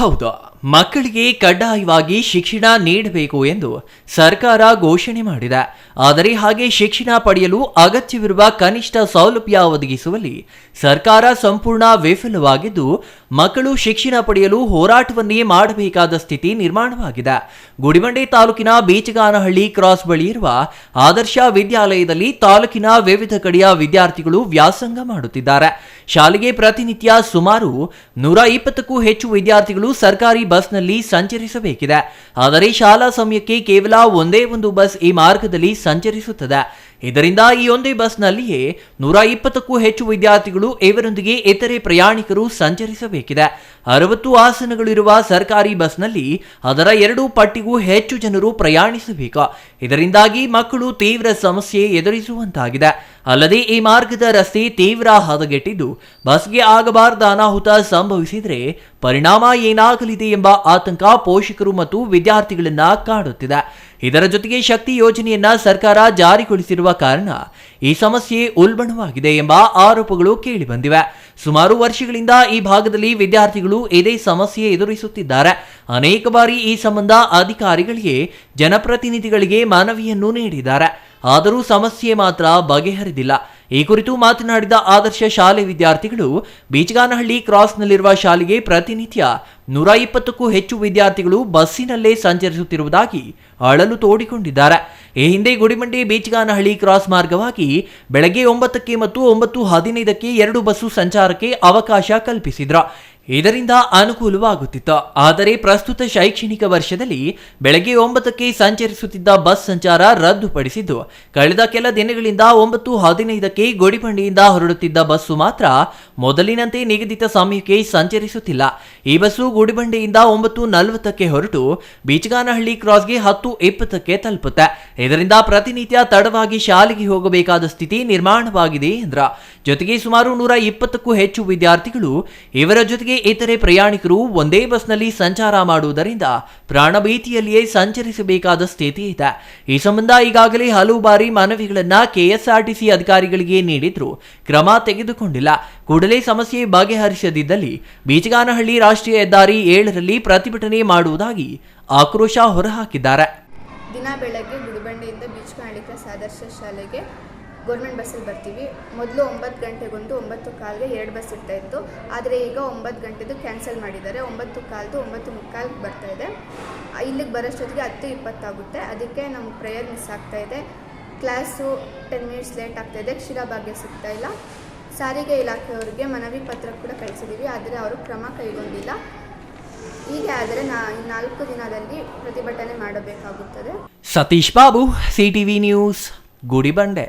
ಹೌದು ಮಕ್ಕಳಿಗೆ ಕಡ್ಡಾಯವಾಗಿ ಶಿಕ್ಷಣ ನೀಡಬೇಕು ಎಂದು ಸರ್ಕಾರ ಘೋಷಣೆ ಮಾಡಿದೆ. ಆದರೆ ಹಾಗೆ ಶಿಕ್ಷಣ ಪಡೆಯಲು ಅಗತ್ಯವಿರುವ ಕನಿಷ್ಠ ಸೌಲಭ್ಯ ಒದಗಿಸುವಲ್ಲಿ ಸರ್ಕಾರ ಸಂಪೂರ್ಣ ವಿಫಲವಾಗಿದ್ದು, ಮಕ್ಕಳು ಶಿಕ್ಷಣ ಪಡೆಯಲು ಹೋರಾಟವನ್ನೇ ಮಾಡಬೇಕಾದ ಸ್ಥಿತಿ ನಿರ್ಮಾಣವಾಗಿದೆ. ಗುಡಿಬಂಡೆ ತಾಲೂಕಿನ ಬೀಚಗಾನಹಳ್ಳಿ ಕ್ರಾಸ್ ಬಳಿ ಇರುವ ಆದರ್ಶ ವಿದ್ಯಾಲಯದಲ್ಲಿ ತಾಲೂಕಿನ ವಿವಿಧ ಕಡೆಯ ವಿದ್ಯಾರ್ಥಿಗಳು ವ್ಯಾಸಂಗ ಮಾಡುತ್ತಿದ್ದಾರೆ. ಶಾಲೆಗೆ ಪ್ರತಿನಿತ್ಯ ಸುಮಾರು ನೂರ ಇಪ್ಪತ್ತಕ್ಕೂ ಹೆಚ್ಚು ವಿದ್ಯಾರ್ಥಿಗಳು ಸರ್ಕಾರಿ ಬಸ್ನಲ್ಲಿ ಸಂಚರಿಸಬೇಕಿದೆ. ಆದರೆ ಶಾಲಾ ಸಮಯಕ್ಕೆ ಕೇವಲ ಒಂದೇ ಒಂದು ಬಸ್ ಈ ಮಾರ್ಗದಲ್ಲಿ ಸಂಚರಿಸುತ್ತದೆ. ಇದರಿಂದ ಈ ಒಂದೇ ಬಸ್ನಲ್ಲಿಯೇ ನೂರ ಇಪ್ಪತ್ತಕ್ಕೂ ಹೆಚ್ಚು ವಿದ್ಯಾರ್ಥಿಗಳು ಇವರೊಂದಿಗೆ ಇತರೆ ಪ್ರಯಾಣಿಕರು ಸಂಚರಿಸಬೇಕಿದೆ. ಅರವತ್ತು ಆಸನಗಳಿರುವ ಸರ್ಕಾರಿ ಬಸ್ನಲ್ಲಿ ಅದರ ಎರಡು ಪಟ್ಟಿಗೂ ಹೆಚ್ಚು ಜನರು ಪ್ರಯಾಣಿಸಬೇಕು. ಇದರಿಂದಾಗಿ ಮಕ್ಕಳು ತೀವ್ರ ಸಮಸ್ಯೆ ಎದುರಿಸುವಂತಾಗಿದೆ. ಅಲ್ಲದೆ ಈ ಮಾರ್ಗದ ರಸ್ತೆ ತೀವ್ರ ಹದಗೆಟ್ಟಿದ್ದು, ಬಸ್ಗೆ ಆಗಬಾರದ ಅನಾಹುತ ಸಂಭವಿಸಿದರೆ ಪರಿಣಾಮ ಏನಾಗಲಿದೆ ಎಂಬ ಆತಂಕ ಪೋಷಕರು ಮತ್ತು ವಿದ್ಯಾರ್ಥಿಗಳನ್ನ ಕಾಡುತ್ತಿದೆ. ಇದರ ಜೊತೆಗೆ ಶಕ್ತಿ ಯೋಜನೆಯನ್ನ ಸರ್ಕಾರ ಜಾರಿಗೊಳಿಸಿರುವ ಕಾರಣ ಈ ಸಮಸ್ಯೆ ಉಲ್ಬಣವಾಗಿದೆ ಎಂಬ ಆರೋಪಗಳು ಕೇಳಿಬಂದಿವೆ ಸುಮಾರು ವರ್ಷಗಳಿಂದ ಈ ಭಾಗದಲ್ಲಿ ವಿದ್ಯಾರ್ಥಿಗಳು ಇದೇ ಸಮಸ್ಯೆ ಎದುರಿಸುತ್ತಿದ್ದಾರೆ. ಅನೇಕ ಬಾರಿ ಈ ಸಂಬಂಧ ಅಧಿಕಾರಿಗಳಿಗೆ, ಜನಪ್ರತಿನಿಧಿಗಳಿಗೆ ಮನವಿಯನ್ನು ನೀಡಿದ್ದಾರೆ. ಆದರೂ ಸಮಸ್ಯೆ ಮಾತ್ರ ಬಗೆಹರಿದಿಲ್ಲ. ಈ ಕುರಿತು ಮಾತನಾಡಿದ ಆದರ್ಶ ಶಾಲೆ ವಿದ್ಯಾರ್ಥಿಗಳು, ಬೀಚಗಾನಹಳ್ಳಿ ಕ್ರಾಸ್ನಲ್ಲಿರುವ ಶಾಲೆಗೆ ಪ್ರತಿನಿತ್ಯ ನೂರ ಇಪ್ಪತ್ತಕ್ಕೂ ಹೆಚ್ಚು ವಿದ್ಯಾರ್ಥಿಗಳು ಬಸ್ಸಿನಲ್ಲೇ ಸಂಚರಿಸುತ್ತಿರುವುದಾಗಿ ಅಳಲು ತೋಡಿಕೊಂಡಿದ್ದಾರೆ. ಈ ಹಿಂದೆ ಗುಡಿಮಂಡಿ, ಬೀಚಗಾನಹಳ್ಳಿ ಕ್ರಾಸ್ ಮಾರ್ಗವಾಗಿ ಬೆಳಗ್ಗೆ ಒಂಬತ್ತಕ್ಕೆ ಮತ್ತು ಒಂಬತ್ತು ಹದಿನೈದಕ್ಕೆ ಎರಡು ಬಸ್ಸು ಸಂಚಾರಕ್ಕೆ ಅವಕಾಶ ಕಲ್ಪಿಸಿದ್ರು. ಇದರಿಂದ ಅನುಕೂಲವಾಗುತ್ತಿತ್ತು. ಆದರೆ ಪ್ರಸ್ತುತ ಶೈಕ್ಷಣಿಕ ವರ್ಷದಲ್ಲಿ ಬೆಳಗ್ಗೆ ಒಂಬತ್ತಕ್ಕೆ ಸಂಚರಿಸುತ್ತಿದ್ದ ಬಸ್ ಸಂಚಾರ ರದ್ದುಪಡಿಸಿದ್ದು, ಕಳೆದ ಕೆಲ ದಿನಗಳಿಂದ ಒಂಬತ್ತು ಹದಿನೈದಕ್ಕೆ ಗೋಡಿಬಂಡಿಯಿಂದ ಹೊರಡುತ್ತಿದ್ದ ಬಸ್ಸು ಮಾತ್ರ ಮೊದಲಿನಂತೆ ನಿಗದಿತ ಸಮಯಕ್ಕೆ ಸಂಚರಿಸುತ್ತಿಲ್ಲ. ಈ ಬಸ್ಸು ಗೋಡಿಬಂಡೆಯಿಂದ ಒಂಬತ್ತು ನಲವತ್ತಕ್ಕೆ ಹೊರಟು ಬೀಚಗಾನಹಳ್ಳಿ ಕ್ರಾಸ್ಗೆ ಹತ್ತು ಇಪ್ಪತ್ತಕ್ಕೆ ತಲುಪುತ್ತೆ. ಇದರಿಂದ ಪ್ರತಿನಿತ್ಯ ತಡವಾಗಿ ಶಾಲೆಗೆ ಹೋಗಬೇಕಾದ ಸ್ಥಿತಿ ನಿರ್ಮಾಣವಾಗಿದೆ ಎಂದ್ರ. ಜೊತೆಗೆ ಸುಮಾರು ನೂರ ಇಪ್ಪತ್ತಕ್ಕೂ ಹೆಚ್ಚು ವಿದ್ಯಾರ್ಥಿಗಳು ಇವರ ಜೊತೆಗೆ ಇತರೆ ಪ್ರಯಾಣಿಕರು ಒಂದೇ ಬಸ್ನಲ್ಲಿ ಸಂಚಾರ ಮಾಡುವುದರಿಂದ ಪ್ರಾಣಭೀತಿಯಲ್ಲಿಯೇ ಸಂಚರಿಸಬೇಕಾದ ಸ್ಥಿತಿ ಇದೆ. ಈ ಸಂಬಂಧ ಈಗಾಗಲೇ ಹಲವು ಬಾರಿ ಮನವಿಗಳನ್ನ ಕೆಎಸ್ಆರ್ಟಿಸಿ ಅಧಿಕಾರಿಗಳಿಗೆ ನೀಡಿದ್ರು ಕ್ರಮ ತೆಗೆದುಕೊಂಡಿಲ್ಲ. ಕೂಡಲೇ ಸಮಸ್ಯೆ ಬಗೆಹರಿಸದಿದ್ದಲ್ಲಿ ಬೀಚಗಾನಹಳ್ಳಿ ರಾಷ್ಟ್ರೀಯ ಹೆದ್ದಾರಿ ಏಳರಲ್ಲಿ ಪ್ರತಿಭಟನೆ ಮಾಡುವುದಾಗಿ ಆಕ್ರೋಶ ಹೊರಹಾಕಿದ್ದಾರೆ. ದಿನ ಬೆಳಗ್ಗೆ ಗುಡಿಬಂಡೆಯಿಂದ ಬೀಚ್ ಆದರ್ಶ ಶಾಲೆಗೆ ಗೌರ್ಮೆಂಟ್ ಬಸ್ಸಲ್ಲಿ ಬರ್ತೀವಿ. ಮೊದಲು ಒಂಬತ್ತು ಗಂಟೆಗೊಂದು ಒಂಬತ್ತು ಕಾಲಿಗೆ ಎರಡು ಬಸ್ ಇರ್ತಾ ಇತ್ತು. ಆದರೆ ಈಗ ಒಂಬತ್ತು ಗಂಟೆದು ಕ್ಯಾನ್ಸಲ್ ಮಾಡಿದ್ದಾರೆ. ಒಂಬತ್ತು ಕಾಲ್ದು ಒಂಬತ್ತು ಮುಕ್ಕಾಲ್ಗೆ ಬರ್ತಾ ಇದೆ. ಇಲ್ಲಿಗೆ ಬರೋಷ್ಟೊತ್ತಿಗೆ ಹತ್ತು ಇಪ್ಪತ್ತಾಗುತ್ತೆ ಅದಕ್ಕೆ ನಮ್ಗೆ ಪ್ರೇಯರ್ ಮಿಸ್ ಆಗ್ತಾ ಇದೆ. ಕ್ಲಾಸು ಟೆನ್ ಮಿನಿಟ್ಸ್ ಲೇಟ್ ಆಗ್ತಾ ಇದೆ. ಕ್ಷೀರಭಾಗ್ಯ ಸಿಗ್ತಾ ಇಲ್ಲ. ಸಾರಿಗೆ ಇಲಾಖೆಯವರಿಗೆ ಮನವಿ ಪತ್ರ ಕೂಡ ಕಳಿಸಿದ್ದೀವಿ ಆದರೆ ಅವರು ಕ್ರಮ ಕೈಗೊಂಡಿಲ್ಲ. ಹೀಗೆ ಆದರೆ ನಾ ನಾಲ್ಕು ದಿನದಲ್ಲಿ ಪ್ರತಿಭಟನೆ ಮಾಡಬೇಕಾಗುತ್ತದೆ. Satish Babu, CTV news, Gudibande.